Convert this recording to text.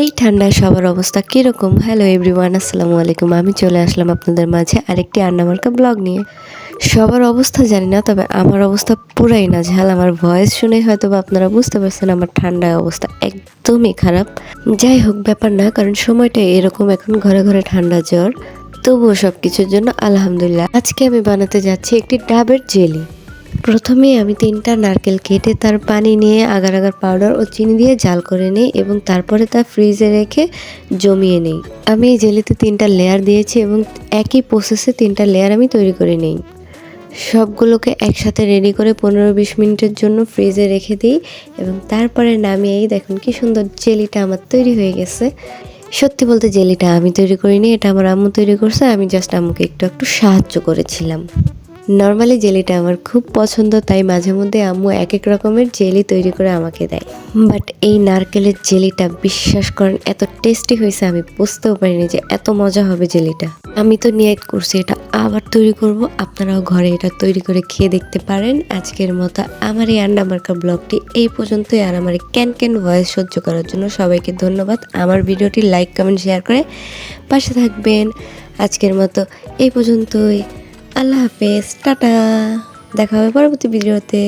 এই ঠান্ডায় সবার অবস্থা কীরকম? হ্যালো এভরিওয়ান আসসালামু আলাইকুম। আমি চলে আসলাম আপনাদের মাঝে আরেকটি আন্নামার্কা ব্লগ নিয়ে। সবার অবস্থা জানি না, তবে আমার অবস্থা পুরাই না ঝাল আমার ভয়েস শুনে হয়তো বা আপনারা বুঝতে পারছেন আমার ঠান্ডায় অবস্থা একদমই খারাপ। যাই হোক, ব্যাপার না, কারণ সময়টা এরকম এখন ঘরে ঘরে ঠান্ডা জ্বর। তবুও সব কিছুর জন্য আলহামদুলিল্লাহ। আজকে আমি বানাতে যাচ্ছি একটি ডাবের জেলি। প্রথমে আমি তিনটা নারকেল কেটে তার পানি নিয়ে আগার আগার পাউডার ও চিনি দিয়ে জাল করে নিই এবং তারপরে তা ফ্রিজে রেখে জমিয়ে নিই। আমি এই জেলিতে তিনটা লেয়ার দিয়েছি এবং একই প্রসেসে তিনটা লেয়ার আমি তৈরি করে নিই। সবগুলোকে একসাথে রেডি করে পনেরো বিশ মিনিটের জন্য ফ্রিজে রেখে দিই এবং তারপরে নামিয়েই দেখুন কি সুন্দর জেলিটা আমার তৈরি হয়ে গেছে। সত্যি বলতে জেলিটা আমি তৈরি করিনি, এটা আমার আম্মু তৈরি করছে, আমি জাস্ট আম্মুকে একটু একটু সাহায্য করেছিলাম। নর্মালি জেলিটা আমার খুব পছন্দ, তাই মাঝে মধ্যে আম্মু এক এক রকমের জেলি তৈরি করে আমাকে দেয়। বাট এই নারকেলের জেলিটা বিশ্বাস করেন, এত টেস্টি হয়েছে, আমি বুঝতেও পারিনি যে এত মজা হবে জেলিটা। আমি তো নিয়ত করছি এটা আবার তৈরি করব। আপনারাও ঘরে এটা তৈরি করে খেয়ে দেখতে পারেন। আজকের মতো আমার এই আন্ডা মার্কা ব্লগটি এই পর্যন্তই। আর আমার ক্যান ক্যান ভয়েস সহ্য করার জন্য সবাইকে ধন্যবাদ। আমার ভিডিওটি লাইক, কমেন্ট শেয়ার করে পাশে থাকবেন। আজকের মতো এই পর্যন্তই। আল্লাহ হাফেজ টাটা। দেখা হবে পরবর্তী ভিডিওতে।